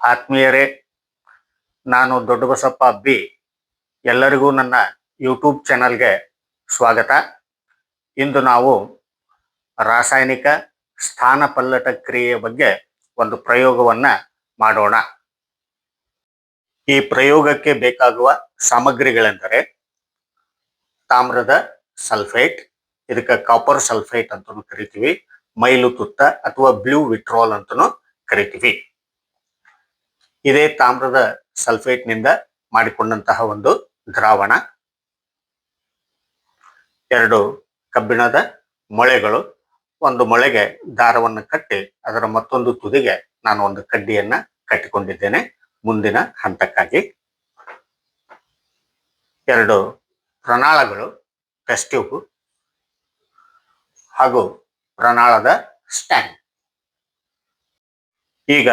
ಆತ್ಮೀಯರೇ, ನಾನು ದೊಡ್ಡಬಸಪ್ಪ ಬಿ ಎಲ್ಲರಿಗೂ ನನ್ನ ಯೂಟ್ಯೂಬ್ ಚಾನಲ್ಗೆ ಸ್ವಾಗತ. ಇಂದು ನಾವು ರಾಸಾಯನಿಕ ಸ್ಥಾನ ಪಲ್ಲಟ ಕ್ರಿಯೆಯ ಬಗ್ಗೆ ಒಂದು ಪ್ರಯೋಗವನ್ನ ಮಾಡೋಣ. ಈ ಪ್ರಯೋಗಕ್ಕೆ ಬೇಕಾಗುವ ಸಾಮಗ್ರಿಗಳೆಂದರೆ ತಾಮ್ರದ ಸಲ್ಫೇಟ್, ಇದಕ್ಕೆ ಕಾಪರ್ ಸಲ್ಫೇಟ್ ಅಂತಲೂ ಕರಿತೀವಿ ಮೈಲು ತುತ್ತ ಅಥವಾ ಬ್ಲೂ ವಿಟ್ರೋಲ್ ಅಂತಲೂ ಕರಿತೀವಿ. ಇದೇ ತಾಮ್ರದ ಸಲ್ಫೇಟ್ನಿಂದ ಮಾಡಿಕೊಂಡಂತಹ ಒಂದು ದ್ರಾವಣ. ಎರಡು ಕಬ್ಬಿಣದ ಮೊಳೆಗಳು. ಒಂದು ಮೊಳೆಗೆ ದಾರವನ್ನು ಕಟ್ಟಿ ಅದರ ಮತ್ತೊಂದು ತುದಿಗೆ ನಾನು ಒಂದು ಕಡ್ಡಿಯನ್ನ ಕಟ್ಟಿಕೊಂಡಿದ್ದೇನೆ ಮುಂದಿನ ಹಂತಕ್ಕಾಗಿ. ಎರಡು ಪ್ರಣಾಳಗಳು ಟೆಸ್ಟ್ಯೂಬ್ ಹಾಗೂ ಪ್ರಣಾಳದ ಸ್ಟ್ಯಾಂಡ್ ಈಗ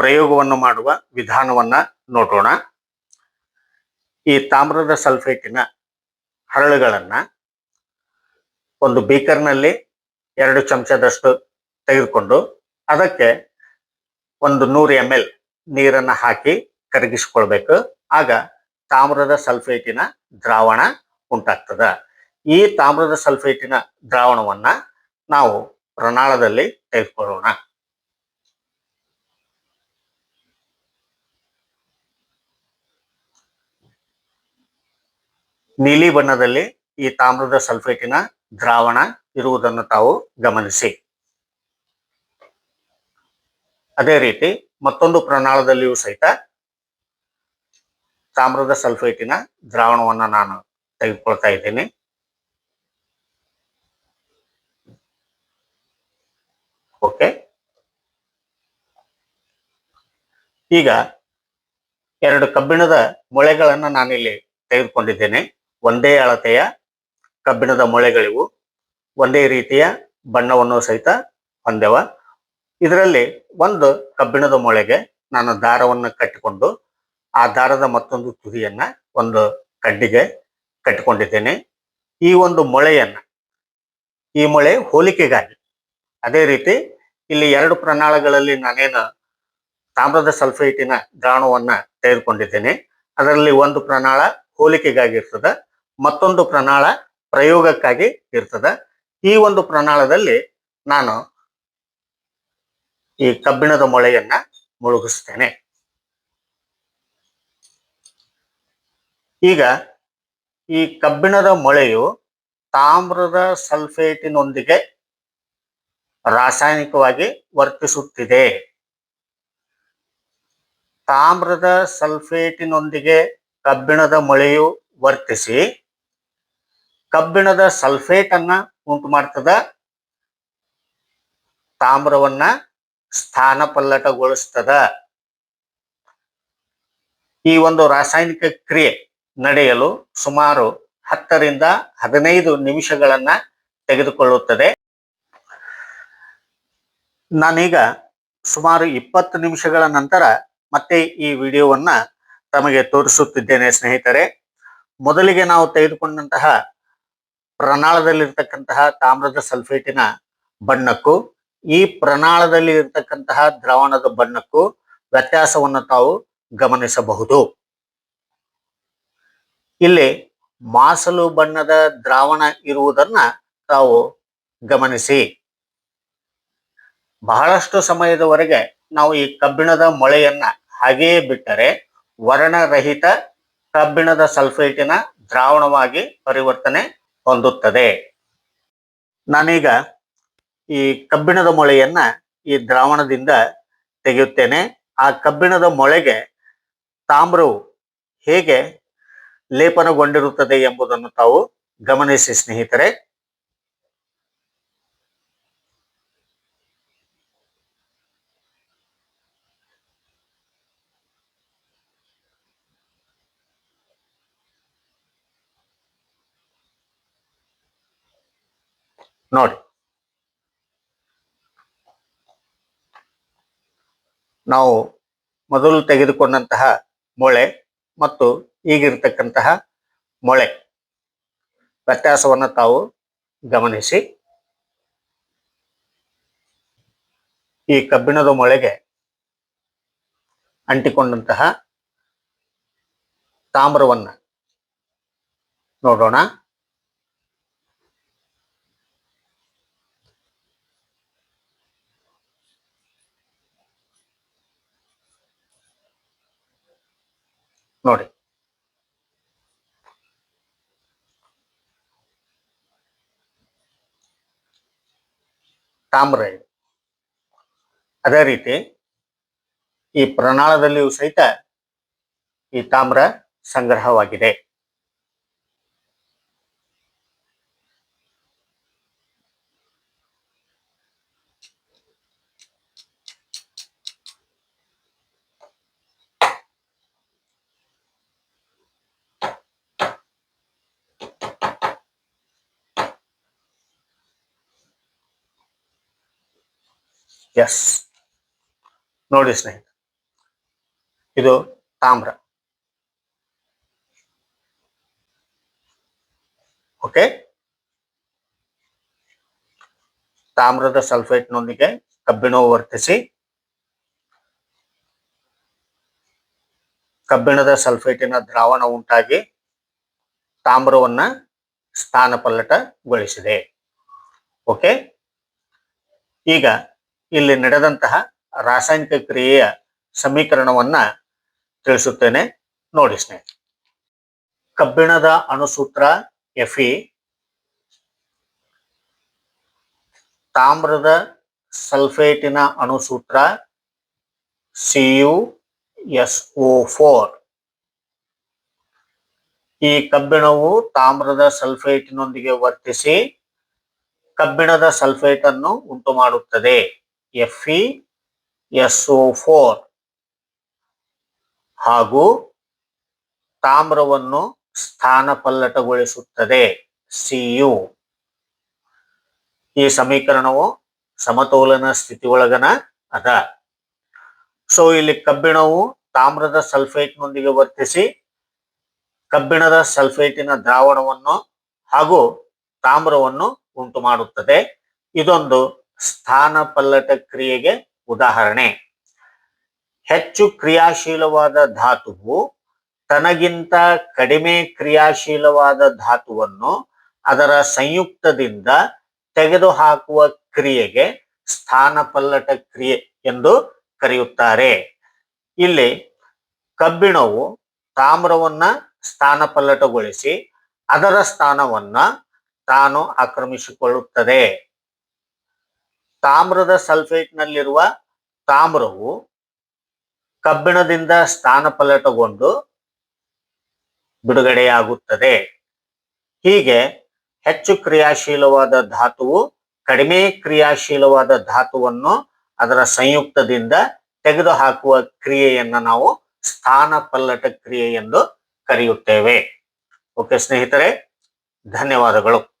ಪ್ರಯೋಗವನ್ನು ಮಾಡುವ ವಿಧಾನವನ್ನ ನೋಡೋಣ. ಈ ತಾಮ್ರದ ಸಲ್ಫೇಟಿನ ಹರಳುಗಳನ್ನ ಒಂದು ಬೀಕರ್ನಲ್ಲಿ ಎರಡು ಚಮಚದಷ್ಟು ತೆಗೆದುಕೊಂಡು ಅದಕ್ಕೆ ಒಂದು ನೂರು ಎಂ ಎಲ್ ನೀರನ್ನ ಹಾಕಿ ಕರಗಿಸಿಕೊಳ್ಬೇಕು. ಆಗ ತಾಮ್ರದ ಸಲ್ಫೇಟಿನ ದ್ರಾವಣ ಉಂಟಾಗ್ತದ. ಈ ತಾಮ್ರದ ಸಲ್ಫೇಟಿನ ದ್ರಾವಣವನ್ನ ನಾವು ಪ್ರಣಾಳದಲ್ಲಿ ತೆಗೆದುಕೊಳ್ಳೋಣ. ನೀಲಿ ಬಣ್ಣದಲ್ಲಿ ಈ ತಾಮ್ರದ ಸಲ್ಫೇಟಿನ ದ್ರಾವಣ ಇರುವುದನ್ನು ತಾವು ಗಮನಿಸಿ. ಅದೇ ರೀತಿ ಮತ್ತೊಂದು ಪ್ರಣಾಳದಲ್ಲಿಯೂ ಸಹಿತ ತಾಮ್ರದ ಸಲ್ಫೇಟಿನ ದ್ರಾವಣವನ್ನ ನಾನು ತೆಗೆದುಕೊಳ್ತಾ ಇದ್ದೀನಿ. ಓಕೆ. ಈಗ ಎರಡು ಕಬ್ಬಿಣದ ಮೊಳೆಗಳನ್ನು ನಾನಿಲ್ಲಿ ತೆಗೆದುಕೊಂಡಿದ್ದೇನೆ. ಒಂದೇ ಅಳತೆಯ ಕಬ್ಬಿಣದ ಮೊಳೆಗಳಿವು. ಒಂದೇ ರೀತಿಯ ಬಣ್ಣವನ್ನು ಸಹಿತ ಹೊಂದೆವ. ಇದರಲ್ಲಿ ಒಂದು ಕಬ್ಬಿಣದ ಮೊಳೆಗೆ ನಾನು ದಾರವನ್ನು ಕಟ್ಟಿಕೊಂಡು, ಆ ದಾರದ ಮತ್ತೊಂದು ತುದಿಯನ್ನ ಒಂದು ಕಡ್ಡಿಗೆ ಕಟ್ಟಿಕೊಂಡಿದ್ದೇನೆ. ಈ ಒಂದು ಮೊಳೆಯನ್ನ, ಈ ಮೊಳೆ ಹೋಲಿಕೆಗಾಗಿ, ಅದೇ ರೀತಿ ಇಲ್ಲಿ ಎರಡು ಪ್ರಣಾಳಗಳಲ್ಲಿ ನಾನೇನು ತಾಮ್ರದ ಸಲ್ಫೇಟಿನ ದ್ರಾಣವನ್ನು ತೆಗೆದುಕೊಂಡಿದ್ದೇನೆ. ಅದರಲ್ಲಿ ಒಂದು ಪ್ರಣಾಳ ಹೋಲಿಕೆಗಾಗಿ ಇರ್ತದ ಮತ್ತೊಂದು ಪ್ರಣಾಳ ಪ್ರಯೋಗಕ್ಕಾಗಿ ಇರ್ತದ. ಈ ಒಂದು ಪ್ರಣಾಳದಲ್ಲಿ ನಾನು ಈ ಕಬ್ಬಿಣದ ಮೊಳೆಯನ್ನ ಮುಳುಗಿಸ್ತೇನೆ. ಈಗ ಈ ಕಬ್ಬಿಣದ ಮೊಳೆಯು ತಾಮ್ರದ ಸಲ್ಫೇಟಿನೊಂದಿಗೆ ರಾಸಾಯನಿಕವಾಗಿ ವರ್ತಿಸುತ್ತಿದೆ. ತಾಮ್ರದ ಸಲ್ಫೇಟಿನೊಂದಿಗೆ ಕಬ್ಬಿಣದ ಮೊಳೆಯು ವರ್ತಿಸಿ ಕಬ್ಬಿಣದ ಸಲ್ಫೇಟ್ ಅನ್ನ ಉಂಟು ಮಾಡ್ತದ ತಾಮ್ರವನ್ನ ಸ್ಥಾನ ಪಲ್ಲಟಗೊಳಿಸ್ತದ ಈ ಒಂದು ರಾಸಾಯನಿಕ ಕ್ರಿಯೆ ನಡೆಯಲು ಸುಮಾರು ಹತ್ತರಿಂದ ಹದಿನೈದು ನಿಮಿಷಗಳನ್ನ ತೆಗೆದುಕೊಳ್ಳುತ್ತದೆ. ನಾನೀಗ ಸುಮಾರು ಇಪ್ಪತ್ತು ನಿಮಿಷಗಳ ನಂತರ ಮತ್ತೆ ಈ ವಿಡಿಯೋವನ್ನ ತಮಗೆ ತೋರಿಸುತ್ತಿದ್ದೇನೆ ಸ್ನೇಹಿತರೆ. ಮೊದಲಿಗೆ ನಾವು ತೆಗೆದುಕೊಂಡಂತಹ ಪ್ರಣಾಳದಲ್ಲಿರ್ತಕ್ಕಂತಹ ತಾಮ್ರದ ಸಲ್ಫೇಟಿನ ಬಣ್ಣಕ್ಕೂ, ಈ ಪ್ರಣಾಳದಲ್ಲಿ ಇರತಕ್ಕಂತಹ ದ್ರಾವಣದ ಬಣ್ಣಕ್ಕೂ ವ್ಯತ್ಯಾಸವನ್ನು ತಾವು ಗಮನಿಸಬಹುದು. ಇಲ್ಲಿ ಮಾಸಲು ಬಣ್ಣದ ದ್ರಾವಣ ಇರುವುದನ್ನ ತಾವು ಗಮನಿಸಿ. ಬಹಳಷ್ಟು ಸಮಯದವರೆಗೆ ನಾವು ಈ ಕಬ್ಬಿಣದ ಮೊಳೆಯನ್ನ ಹಾಗೆಯೇ ಬಿಟ್ಟರೆ ವರ್ಣರಹಿತ ಕಬ್ಬಿಣದ ಸಲ್ಫೇಟಿನ ದ್ರಾವಣವಾಗಿ ಪರಿವರ್ತನೆ ಹೊಂದುತ್ತದೆ. ನಾನೀಗ ಈ ಕಬ್ಬಿಣದ ಮೊಳೆಯನ್ನ ಈ ದ್ರಾವಣದಿಂದ ತೆಗೆಯುತ್ತೇನೆ. ಆ ಕಬ್ಬಿಣದ ಮೊಳೆಗೆ ತಾಮ್ರವು ಹೇಗೆ ಲೇಪನಗೊಂಡಿರುತ್ತದೆ ಎಂಬುದನ್ನು ತಾವು ಗಮನಿಸಿ ಸ್ನೇಹಿತರೆ. ನೋಡಿ. ನಾವು ಮೊದಲು ತೆಗೆದುಕೊಂಡಂತಹ ಮೊಳೆ ಮತ್ತು ಈಗಿರ್ತಕ್ಕಂತಹ ಮೊಳೆ. ವ್ಯತ್ಯಾಸವನ್ನು ತಾವು ಗಮನಿಸಿ. ಈ ಕಬ್ಬಿಣದ ಮೊಳೆಗೆ ಅಂಟಿಕೊಂಡಂತಹ ತಾಮ್ರವನ್ನ ನೋಡೋಣ. ನೋಡಿ. ತಾಮ್ರ ಇದೆ. ಅದೇ ರೀತಿ ಈ ಪ್ರಣಾಳದಲ್ಲಿಯೂ ಸಹಿತ ಈ ತಾಮ್ರ ಸಂಗ್ರಹವಾಗಿದೆ. ಎಸ್ ನೋಡಿ ಸ್ನೇಹಿತ ಇದು ತಾಮ್ರ. ಓಕೆ ತಾಮ್ರದ ಸಲ್ಫೇಟ್ನೊಂದಿಗೆ ಕಬ್ಬಿಣವು ವರ್ತಿಸಿ, ಕಬ್ಬಿಣದ ಸಲ್ಫೇಟಿನ ದ್ರಾವಣ ಉಂಟಾಗಿ ತಾಮ್ರವನ್ನ ಸ್ಥಾನಪಲ್ಲಟಗೊಳಿಸಿದೆ. ಓಕೆ ಈಗ ಇಲ್ಲಿ ನಡೆದಂತಹ ರಾಸಾಯನಿಕ ಕ್ರಿಯೆಯ ಸಮೀಕರಣವನ್ನ ತಿಳಿಸುತ್ತೇನೆ. ನೋಡಿ ಸ್ನೇಹಿತರೆ, ಕಬ್ಬಿಣದ ಅಣುಸೂತ್ರ ಎಫಿ ತಾಮ್ರದ ಸಲ್ಫೇಟಿನ ಅಣುಸೂತ್ರ ಸಿಯು ಎಸ್ ಒ ಫೋರ್ ಈ ಕಬ್ಬಿಣವು ತಾಮ್ರದ ಸಲ್ಫೇಟಿನೊಂದಿಗೆ ವರ್ತಿಸಿ ಕಬ್ಬಿಣದ ಸಲ್ಫೇಟ್ ಅನ್ನು ಉಂಟು ಮಾಡುತ್ತದೆ ಎಫ್ಇ ಎಸ್ಒ ಫೋರ್ ಹಾಗೂ ತಾಮ್ರವನ್ನು ಸ್ಥಾನಪಲ್ಲಟಗೊಳಿಸುತ್ತದೆ. ಸಿಯು ಈ ಸಮೀಕರಣವು ಸಮತೋಲನ ಸ್ಥಿತಿಯೊಳಗನ ಅದ. ಸೊ ಇಲ್ಲಿ ಕಬ್ಬಿಣವು ತಾಮ್ರದ ಸಲ್ಫೇಟ್ನೊಂದಿಗೆ ವರ್ತಿಸಿ, ಕಬ್ಬಿಣದ ಸಲ್ಫೇಟಿನ ದ್ರಾವಣವನ್ನು ಹಾಗೂ ತಾಮ್ರವನ್ನು ಉಂಟು ಮಾಡುತ್ತದೆ ಇದೊಂದು ಸ್ಥಾನಪಲ್ಲಟ ಕ್ರಿಯೆಗೆ ಉದಾಹರಣೆ. ಹೆಚ್ಚು ಕ್ರಿಯಾಶೀಲವಾದ ಧಾತುವು ತನಗಿಂತ ಕಡಿಮೆ ಕ್ರಿಯಾಶೀಲವಾದ ಧಾತುವನ್ನು ಅದರ ಸಂಯುಕ್ತದಿಂದ ತೆಗೆದುಹಾಕುವ ಕ್ರಿಯೆಗೆ ಸ್ಥಾನಪಲ್ಲಟ ಕ್ರಿಯೆ ಎಂದು ಕರೆಯುತ್ತಾರೆ. ಇಲ್ಲಿ ಕಬ್ಬಿಣವು ತಾಮ್ರವನ್ನ ಸ್ಥಾನಪಲ್ಲಟಗೊಳಿಸಿ ಅದರ ಸ್ಥಾನವನ್ನ ತಾನು ಆಕ್ರಮಿಸಿಕೊಳ್ಳುತ್ತದೆ. ತಾಮ್ರದ ಸಲ್ಫೇಟ್ನಲ್ಲಿರುವ ತಾಮ್ರವು ಕಬ್ಬಿಣದಿಂದ ಸ್ಥಾನಪಲ್ಲಟಗೊಂಡು ಬಿಡುಗಡೆಯಾಗುತ್ತದೆ. ಹೀಗೆ ಹೆಚ್ಚು ಕ್ರಿಯಾಶೀಲವಾದ ಧಾತುವು ಕಡಿಮೆ ಕ್ರಿಯಾಶೀಲವಾದ ಧಾತುವನ್ನು ಅದರ ಸಂಯುಕ್ತದಿಂದ ತೆಗೆದುಹಾಕುವ ಕ್ರಿಯೆಯನ್ನು ನಾವು ಸ್ಥಾನಪಲ್ಲಟ ಕ್ರಿಯೆ ಎಂದು ಕರೆಯುತ್ತೇವೆ. ಓಕೆ ಸ್ನೇಹಿತರೆ, ಧನ್ಯವಾದಗಳು.